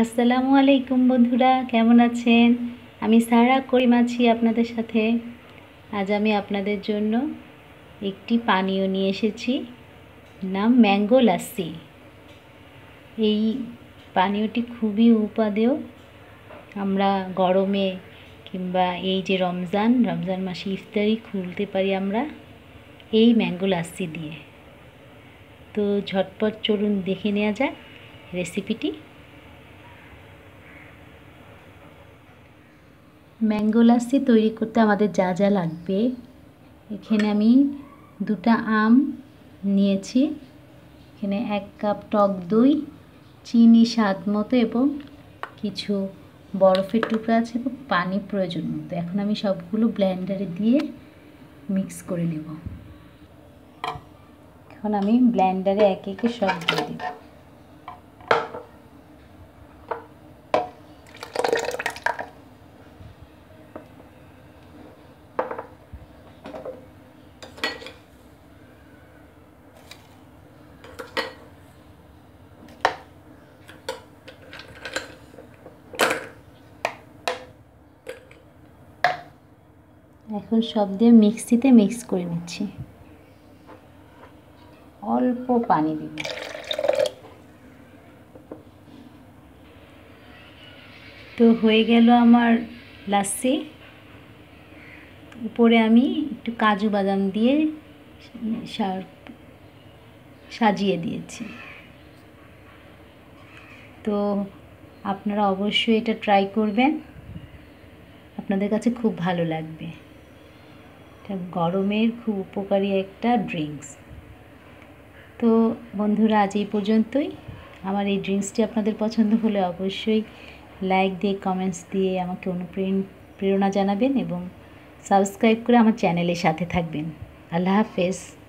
আসসালামু আলাইকুম বন্ধুরা, কেমন আছেন? আমি সারা করিম আছি আপনাদের সাথে। আজ আমি আপনাদের জন্য একটি পানীয় নিয়ে এসেছি, নাম ম্যাঙ্গো লাস্সি এই পানীয়টি খুবই উপাদেয়। আমরা গরমে কিংবা এই যে রমজান রমজান মাসে ইফতারি খুলতে পারি আমরা এই ম্যাঙ্গো লাস্সি দিয়ে। তো ঝটপট চলুন দেখে নেওয়া যাক রেসিপিটি। ম্যাঙ্গো লাস্সি তৈরি করতে আমাদের যা যা লাগবে। এখানে আমি দুটা আম নিয়েছি। এখানে এক কাপ টক দই, চিনি স্বাদ মতো এবং কিছু বরফের টুকরা আছে এবং পানি প্রয়োজন মতো। এখন আমি সবগুলো ব্লেন্ডারে দিয়ে মিক্স করে নেব। এখন আমি ব্লেন্ডারে একে একে সব দিয়ে দেব। এখন সব দিয়ে মিক্সিতে মিক্স করে নিচ্ছি। অল্প পানি দিব তো হয়ে গেল আমার লাস্সি উপরে আমি একটু কাজু বাদাম দিয়ে সাজিয়ে দিয়েছি। তো আপনারা অবশ্যই এটা ট্রাই করবেন। আপনাদের কাছে খুব ভালো লাগবে। এটা গরমের খুব উপকারী একটা ড্রিঙ্কস। তো বন্ধুরা, আজ এই পর্যন্তই। আমার এই ড্রিঙ্কসটি আপনাদের পছন্দ হলে অবশ্যই লাইক দিয়ে, কমেন্টস দিয়ে আমাকে অনুপ্রেরণ, প্রেরণা জানাবেন এবং সাবস্ক্রাইব করে আমার চ্যানেলের সাথে থাকবেন। আল্লাহ হাফেজ।